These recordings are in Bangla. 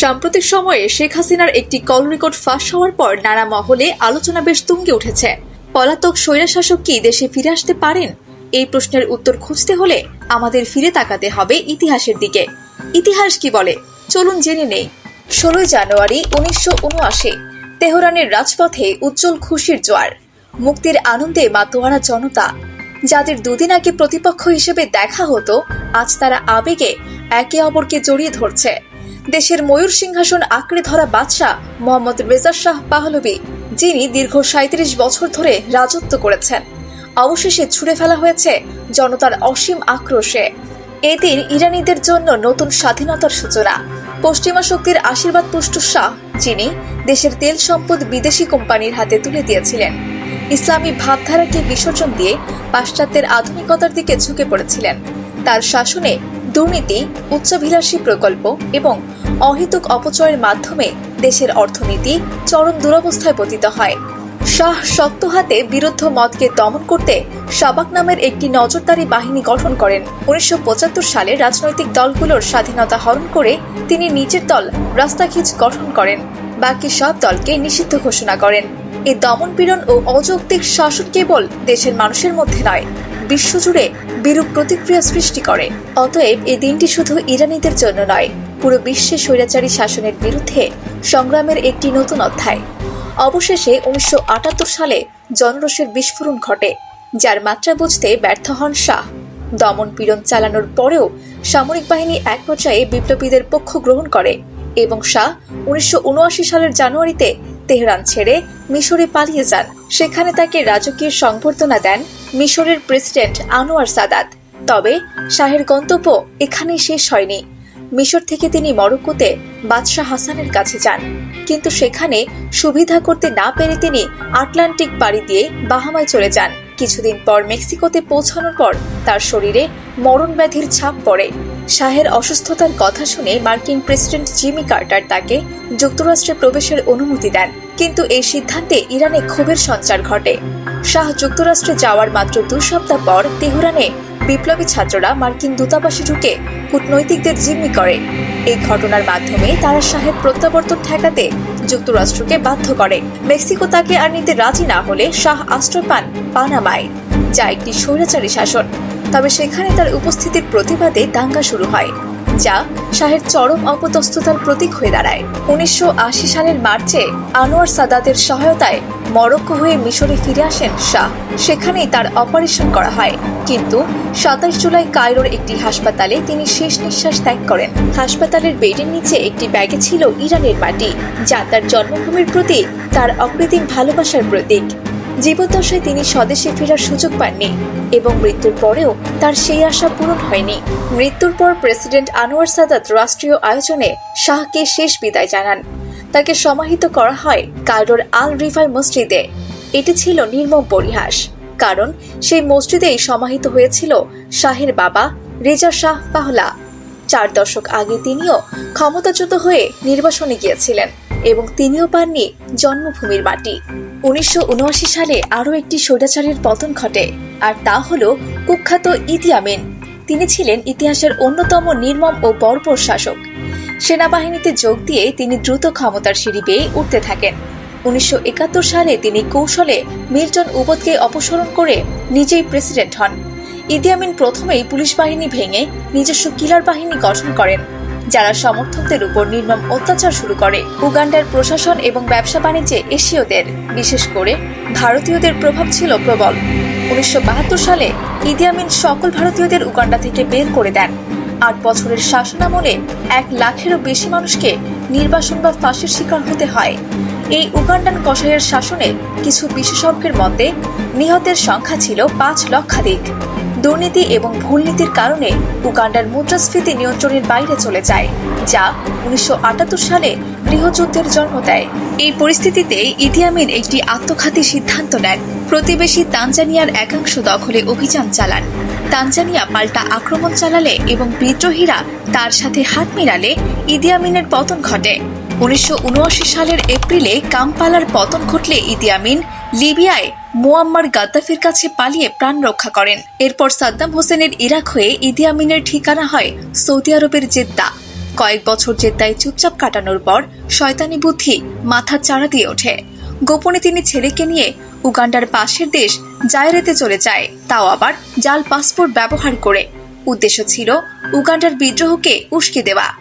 সাম্প্রতিক সময়ে শেখ হাসিনার একটি কল রেকর্ড ফাঁস হওয়ার পর নানা মহলে আলোচনা বেশ তুঙ্গে উঠেছে। পলাতক স্বৈরাশাসক কি দেশে ফিরে আসতে পারেন? এই প্রশ্নের উত্তর খুঁজতে হলে আমাদের ফিরে তাকাতে হবে ইতিহাসের দিকে। ইতিহাস কি বলে? চলুন জেনে নেই। ষোলোই জানুয়ারি উনিশশো উনআশি, তেহরানের রাজপথে উজ্জ্বল খুশির জোয়ার। মুক্তির আনন্দে মাতোয়ারা জনতা। যাদের দুদিন আগে প্রতিপক্ষ হিসেবে দেখা হতো, আজ তারা আবেগে একে অপরকে জড়িয়ে ধরছে। দেশের ময়ূর সিংহাসন আঁকড়ে ধরা বাদশাহ মোহাম্মদ রেজা শাহ পাহলবি যিনি দীর্ঘ সাঁত্রিশ বছর ধরে রাজত্ব করেছেন। অবশেষে ছুড়ে ফেলা হয়েছে জনতার অসীম আক্রোশে। এদিন ইরানিদের জন্য নতুন স্বাধীনতার সূচনা। পশ্চিমা শক্তির আশীর্বাদ পুষ্ট শাহ, যিনি দেশের তেল সম্পদ বিদেশি কোম্পানির হাতে তুলে দিয়েছিলেন। ইসলামী ভাবধারাকে বিসর্জন দিয়ে পাশ্চাত্যের আধুনিকতার দিকে ঝুঁকে পড়েছিলেন। তার শাসনে দুর্নীতি, উচ্চাভিলাষী প্রকল্প এবং অহেতুক অপচয়ের মাধ্যমে দেশের অর্থনীতি চরম দুরবস্থায় পতিত হয়। শাহ শক্ত হাতে বিরুদ্ধ মতকে দমন করতে সাবাক নামের একটি নজরদারি বাহিনী গঠন করেন। উনিশশো পঁচাত্তর সালে রাজনৈতিক দলগুলোর স্বাধীনতা হরণ করে তিনি নিজের দল রাস্তাখিচ গঠন করেন। বাকি সব দলকে নিষিদ্ধ ঘোষণা করেন। এই দমনপীড়ন ও অযৌক্তিক শাসন কেবল দেশের মানুষের মধ্যে নয় বিশ্বজুড়ে বিরূপ প্রতিক্রিয়া সৃষ্টি করে। অতএব এই দিনটি শুধু ইরানিদের জন্য নয়, পুরো বিশ্বে স্বৈরাচারী শাসনের বিরুদ্ধে সংগ্রামের একটি নতুন অধ্যায়। অবশেষে উনিশশো আটাত্তর সালে জনরোষের বিস্ফোরণ ঘটে, যার মাত্রা বুঝতে ব্যর্থ হন শাহ। দমন পীড়ন চালানোর পরেও সামরিক বাহিনী এক পর্যায়ে বিপ্লবীদের পক্ষ গ্রহণ করে এবং শাহ উনিশশো উনআশি সালের জানুয়ারিতে তেহরান ছেড়ে মিশরে পালিয়ে যান। সেখানে তাকে রাজকীয় সংবর্ধনা দেন মিশরের প্রেসিডেন্ট আনোয়ার সাদাত। তবে শাহের গন্তব্য এখানেই শেষ হয়নি। মিশর থেকে তিনি মরক্কোতে বাদশাহ হাসানের কাছে যান। কিন্তু সেখানে সুবিধা করতে না পেরে তিনি আটলান্টিক পাড়ি দিয়ে বাহামায় চলে যান। কিছুদিন পর মেক্সিকোতে পৌঁছানোর পর তার শরীরে মরণ ব্যাধির ছাপ পড়ে। শাহের অসুস্থতার কথা শুনে মার্কিন প্রেসিডেন্ট জিমি কার্টার তাকে যুক্তরাষ্ট্রে প্রবেশের অনুমতি দেন। কিন্তু এই সিদ্ধান্তে ইরানে ক্ষোভের সঞ্চার ঘটে। শাহ যুক্তরাষ্ট্রে যাওয়ার মাত্র দু সপ্তাহ পর তেহরানে বিপ্লবী ছাত্ররা মার্কিন দূতাবাসে ঢুকে কূটনৈতিকদের জিম্মি করে। এই ঘটনার মাধ্যমে তারা শাহের প্রত্যাবর্তন ঠেকাতে যুক্তরাষ্ট্রকে বাধ্য করে। মেক্সিকো তাকে আর নিতে রাজি না হলে শাহ আশ্রয় পান পানামায়, যা একটি স্বৈরাচারী শাসন। তবে সেখানে তার উপস্থিতির প্রতিবাদে দাঙ্গা শুরু হয়, যা শাহের চরম অপদস্থতার প্রতীক হয়ে দাঁড়ায়। উনিশশো আশি সালের মার্চে আনোয়ার সাদাতের সহায়তায় মরক্কো হয়ে মিশরে ফিরে আসেন শাহ। সেখানেই তার অপারেশন করা হয়। কিন্তু সাতাশ জুলাই কায়রোর একটি হাসপাতালে তিনি শেষ নিঃশ্বাস ত্যাগ করেন। হাসপাতালের বেডের নিচে একটি ব্যাগে ছিল ইরানের মাটি, যা তার জন্মভূমির প্রতি তার অকৃত্রিম ভালোবাসার প্রতীক। জীবদ্দশায় তিনি স্বদেশে ফেরার সুযোগ পাননি এবং মৃত্যুর পরেও তার সেই আশা পূরণ হয়নি। মৃত্যুর পর প্রেসিডেন্ট আনোয়ার সাদাত রাষ্ট্রীয় আয়োজনে শাহকে শেষ বিদায় জানান। তাকে সমাহিত করা হয় কায়রোর আল রিভার মসজিদে। এটি ছিল নির্মম পরিহাস, কারণ সেই মসজিদেই সমাহিত হয়েছিল শাহের বাবা রেজা শাহ পাহলা। চার দশক আগে তিনিও ক্ষমতাচ্যুত হয়ে নির্বাসনে গিয়েছিলেন এবং তিনিও পাননি জন্মভূমির মাটি। উনিশশো উনআশি সালে আরও একটি স্বৈরাচারের পতন ঘটে, আর তা হল কুখ্যাত ইদি আমিন তিনি ছিলেন ইতিহাসের অন্যতম নির্মম ও বর্বর শাসক। সেনাবাহিনীতে যোগ দিয়ে তিনি দ্রুত ক্ষমতার সিঁড়ি বেয়ে উঠতে থাকেন। উনিশশো একাত্তর সালে তিনি কৌশলে মিল্টন উবদকে অপসারণ করে নিজেই প্রেসিডেন্ট হন। ইদি আমিন প্রথমেই পুলিশ বাহিনী ভেঙে নিজস্ব কিলার বাহিনী গঠন করেন, যারা সমর্থকদের উপর নির্মম অত্যাচার শুরু করে। উগান্ডার প্রশাসন এবং ব্যবসা বাণিজ্যে এশীয়দের, বিশেষ করে ভারতীয়দের প্রভাব ছিল প্রবল। উনিশশো বাহাত্তর সালে ইদি আমিন সকল ভারতীয়দের উগান্ডা থেকে বের করে দেন। আট বছরের শাসনামলে এক লাখেরও বেশি মানুষকে নির্বাসন বা ফাঁসির শিকার হতে হয়। এই উগান্ডান কষাইয়ের শাসনে কিছু বিশেষজ্ঞের মতে, নিহতের সংখ্যা ছিল পাঁচ লক্ষাধিক। দুর্নীতি এবং ভুল নীতির কারণে উগান্ডার মুদ্রাস্ফীতি নিয়ন্ত্রণের বাইরে চলে যায়, যা উনিশশো আটাত্তর সালে গৃহযুদ্ধের জন্ম দেয়। এই পরিস্থিতিতে ইদি আমিন একটি আত্মঘাতী সিদ্ধান্ত নেন। প্রতিবেশী তানজানিয়ার একাংশ দখলে অভিযান চালান। তানজানিয়া পাল্টা আক্রমণ চালালে এবং বিদ্রোহীরা তার সাথে হাত মিলালে ইদি আমিনের পতন ঘটে। উনিশশো উনআশি সালের এপ্রিলে কাম্পালার পতন ঘটলে ইদি আমিন লিবিয়ায় মোয়াম্মার গাদ্দাফির কাছে পালিয়ে প্রাণ রক্ষা করেন। এরপর সাদ্দাম হোসেনের ইরাক হয়ে ইদি আমিনের ঠিকানা হয় সৌদি আরবের জেদ্দা। কয়েক বছর জেদ্দায় চুপচাপ কাটানোর পর শয়তানি বুদ্ধি মাথা চাড়া দিয়ে ওঠে। গোপনে তিনি ছেলেকে নিয়ে উগান্ডার পাশের দেশ জায়রেতে চলে যায়। তাও আবার জাল পাসপোর্ট ব্যবহার করে। উদ্দেশ্য ছিল উগান্ডার বিদ্রোহকে উস্কে দেওয়া।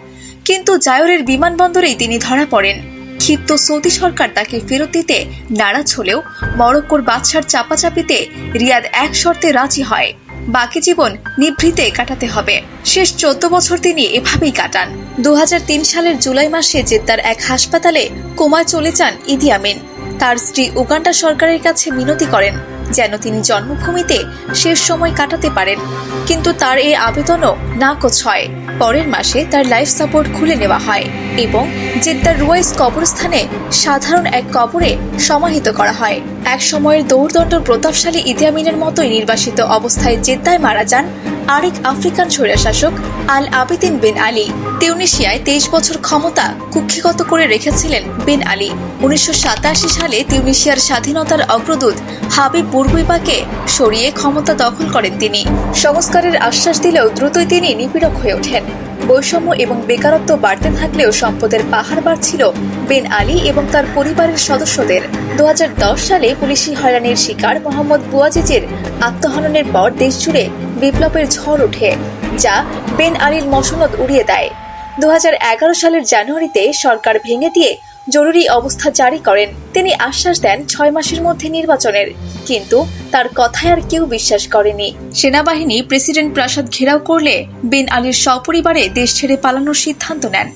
কিন্তু জায়রের বিমানবন্দরেই তিনি ধরা পড়েন। ক্ষিপ্ত সৌদি সরকার তাকে ফেরত দিতে নারাজ হলেও মরক্কোর বাদশার চাপাচাপিতে রিয়াদ এক শর্তে রাজি হয়। বাকি জীবন নিভৃতে কাটাতে হবে। শেষ চোদ্দ বছর তিনি এভাবেই কাটান। দু হাজার তিন সালের জুলাই মাসে জেদ্দার এক হাসপাতালে কোমায় চলে যান ইদি আমিন। তার স্ত্রী উগান্ডা সরকারের কাছে মিনতি করেন যেন তিনি জন্মভূমিতে শেষ সময় কাটাতে পারেন। কিন্তু তার এই আবেদনও নাকচ হয়। পরের মাসে তার লাইফ সাপোর্ট খুলে নেওয়া হয় এবং জেদ্দার রুয়াইস কবরস্থানে সাধারণ এক কবরে সমাহিত করা হয়। এক সময়ের দৌড়দণ্ড প্রতাপশালী ইদিয়ামিনের মতোই নির্বাসিত অবস্থায় জেদ্দায় মারা যান আরেক আফ্রিকান স্বৈরাশাসক আল আবিদিন বিন আলী। তিউনিশিয়ায় তেইশ বছর ক্ষমতা কুক্ষিগত করে রেখেছিলেন বিন আলী। উনিশশো সাতাশি সালে তিউনিশিয়ার স্বাধীনতার অগ্রদূত হাবিব বুরগুইবাকে সরিয়ে ক্ষমতা দখল করেন তিনি। সংস্কারের আশ্বাস দিলেও দ্রুতই তিনি নিপীড়ক হয়ে ওঠেন। বৈষম্য এবং বেকারত্ব বাড়তে থাকলেও সম্পদের পাহাড় বাড়ছিল বেন আলী এবং তার পরিবারের সদস্যদের। দু হাজার দশ সালে পুলিশি হয়রানির শিকার মোহাম্মদ বুয়াজিজের আত্মহননের পর দেশজুড়ে বিপ্লবের ঝড় ওঠে, যা বেন আলীর মসনদ উড়িয়ে দেয়। দু হাজার এগারো সালের জানুয়ারিতে সরকার ভেঙে দিয়ে জরুরি অবস্থা জারি করেন। তিনি আশ্বাস দেন ছয় মাসের মধ্যে নির্বাচনের। কিন্তু তার কথায় আর কেউ বিশ্বাস করেনি। সেনাবাহিনী প্রেসিডেন্ট প্রাসাদ ঘেরাও করলে বিন আলীর সপরিবারে দেশ ছেড়ে পালানোর সিদ্ধান্ত নেন।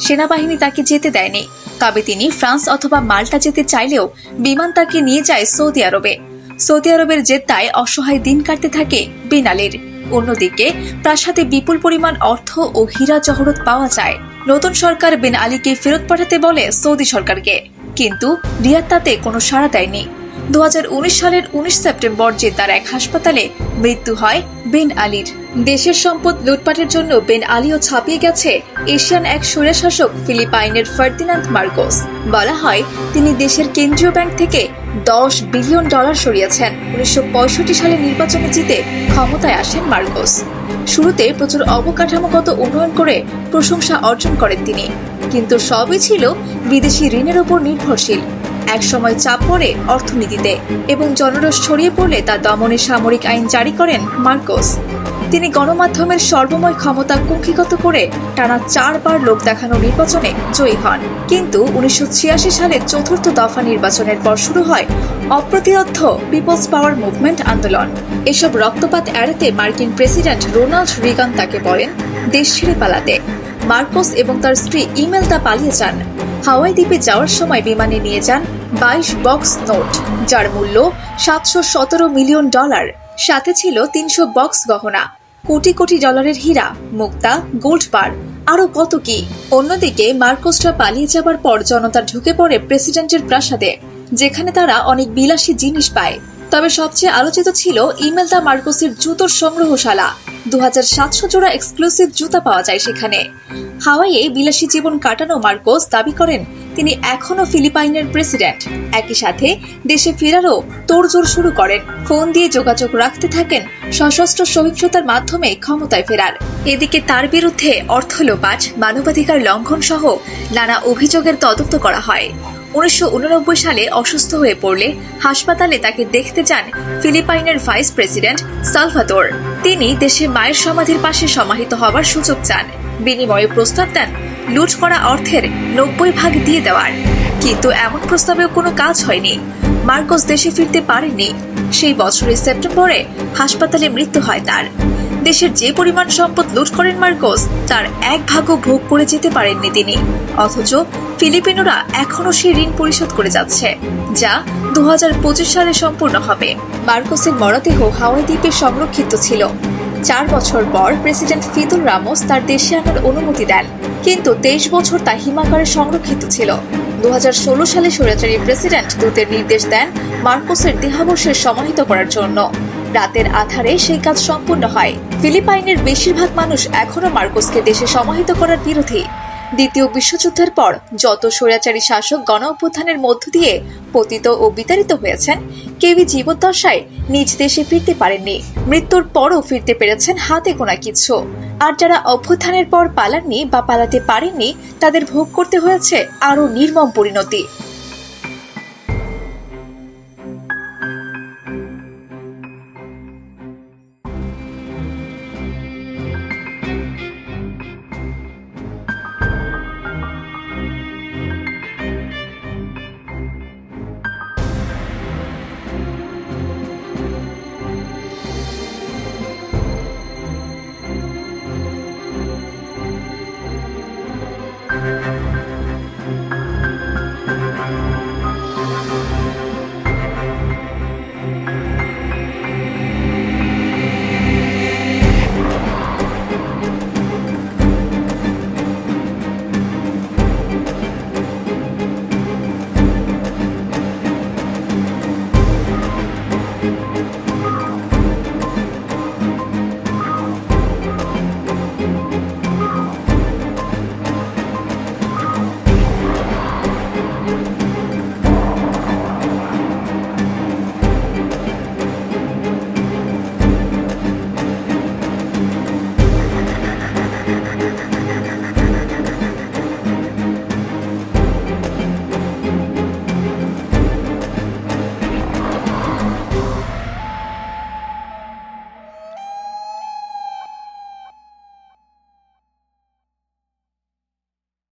সেনাবাহিনী তাকে যেতে দেয়নি। তবে তিনি ফ্রান্স অথবা মাল্টা যেতে চাইলেও বিমান তাকে নিয়ে যায় সৌদি আরবে। সৌদি আরবের জেদ্দায় অসহায় দিন কাটতে থাকে বিন আলীর। অন্যদিকে, প্রাসাদে বিপুল পরিমাণ অর্থ ও হীরা জহরত পাওয়া যায়। নতুন সরকার বিন আলীকে ফেরত পাঠাতে বলে সৌদি সরকারকে। কিন্তু রিয়াদ তাতে কোনো সাড়া দেয়নি। দুহাজার উনিশ সালের উনিশ সেপ্টেম্বর জেদ্দার এক হাসপাতালে মৃত্যু হয় বেন আলীর। দেশের সম্পদ লুটপাটের জন্য বেন আলীও ছাপিয়ে গেছে এশিয়ান এক স্বৈরশাসক ফিলিপাইনের ফার্দিনান্দ মার্কোস। বলা হয়, তিনি দেশের কেন্দ্রীয় ব্যাংক থেকে দশ বিলিয়ন ডলার সরিয়েছেন। উনিশশো পঁয়ষট্টি সালে নির্বাচনে জিতে ক্ষমতায় আসেন মার্কোস। শুরুতে প্রচুর অবকাঠামোগত উন্নয়ন করে প্রশংসা অর্জন করেন তিনি। কিন্তু সবই ছিল বিদেশি ঋণের উপর নির্ভরশীল। একসময় চাপ পড়ে অর্থনীতিতে এবং জনরস ছড়িয়ে পড়লে তা দমনে সামরিক আইন জারি করেন মার্কোস। তিনি গণমাধ্যমের সর্বময় ক্ষমতা কুক্ষিগত করে টানা চারবার লোক দেখানো নির্বাচনে জয়ী হন। কিন্তু উনিশশো সালের চতুর্থ দফা নির্বাচনের পর শুরু হয় অপ্রতিরোধ্য পিপলস পাওয়ার মুভমেন্ট আন্দোলন। এসব রক্তপাত এড়াতে মার্কিন প্রেসিডেন্ট রোনাল্ড রিগান তাকে বলেন, দেশ ছেড়ে পালাতে। মার্কোস এবং তার স্ত্রী ইমেলদা পালিয়ে যান। হাওয়াই দ্বীপে যাওয়ার সময় বিমানে নিয়ে যান বাইশ বক্স নোট, যার মূল্য সাতশো সতেরো মিলিয়ন ডলার। সাথে ছিল তিনশো বক্স গহনা। কোটি কোটি ডলারের হীরা, মুক্তা, গোল্ড বার আরও কত কি? অন্যদিকে মার্কোসরা পালিয়ে যাবার পর জনতা ঢুকে পড়ে প্রেসিডেন্টের প্রাসাদে, যেখানে তারা অনেক বিলাসী জিনিস পায়। তবে সবচেয়ে আলোচিত ছিল ইমেলদা মার্কোসের জুতোর সংগ্রহশালা। দু হাজার সাতশো জোড়া এক্সক্লুসিভ জুতা পাওয়া যায় সেখানে। হাওয়াইয়ে বিলাসী জীবন কাটানো মার্কোস দাবি করেন, তিনি এখনও ফিলিপাইনের প্রেসিডেন্ট। একই সাথে দেশে ফেরারও তোড়জোড় শুরু করেন। ফোন দিয়ে যোগাযোগ রাখতে থাকেন সশস্ত্র সহিংসতার মাধ্যমে ক্ষমতায় ফেরার। এদিকে তার বিরুদ্ধে অর্থ লোপাট মানবাধিকার লঙ্ঘন সহ নানা অভিযোগের তদন্ত করা হয়। উনিশশো উননব্বই সালে অসুস্থ হয়ে পড়লে হাসপাতালে তাকে দেখতে যান ফিলিপাইনের ভাইস প্রেসিডেন্ট সালভাদোর। তিনি দেশে মায়ের সমাধির পাশে সমাহিত হওয়ার সুযোগ চান। বিনিময়ে প্রস্তাব দেন। লুট করা অর্থের নব্বই ভাগ দিয়ে দেওয়ার। কিন্তু এমন প্রস্তাবেও কোনো কাজ হয়নি। মার্কোস দেশে ফিরতে পারেননি। সেই বছরের সেপ্টেম্বরে হাসপাতালে মৃত্যু হয় তার। দেশের যে পরিমাণ সম্পদ লুট করেন মার্কোস, তার এক ভাগও ভোগ করে যেতে পারেননি তিনি। অথচ ফিলিপিনোরা এখনও সেই ঋণ পরিশোধ করে যাচ্ছে, যা দু হাজার পঁচিশ সালে সম্পূর্ণ হবে। মার্কোসের মরদেহ হাওয়াই দ্বীপে সংরক্ষিত ছিল। চার বছর পর প্রেসিডেন্ট ফিদুল রামোস তার দেশে আনার অনুমতি দেন। কিন্তু তেইশ বছর তা হিমাগারে সংরক্ষিত ছিল। দু হাজার ষোলো সালে স্বৈরাচারী প্রেসিডেন্ট দূতের নির্দেশ দেন মার্কোসের দেহাবশেষ সমাহিত করার জন্য। রাতের আধারে সেই কাজ সম্পূর্ণ হয়। ফিলিপাইনের বেশিরভাগ মানুষ এখনও মার্কোসকে দেশে সমাহিত করার বিরোধী। দ্বিতীয় বিশ্বযুদ্ধের পর যত স্বৈরাচারী শাসক গণ অভ্যুত্থানের মধ্য দিয়ে পতিত ও বিতাড়িত হয়েছেন, কেউই জীবদ্দশায় নিজ দেশে ফিরতে পারেননি। মৃত্যুর পরও ফিরতে পেরেছেন হাতে গোনা কিছু। আর যারা অভ্যুত্থানের পর পালাননি বা পালাতে পারেননি, তাদের ভোগ করতে হয়েছে আরও নির্মম পরিণতি।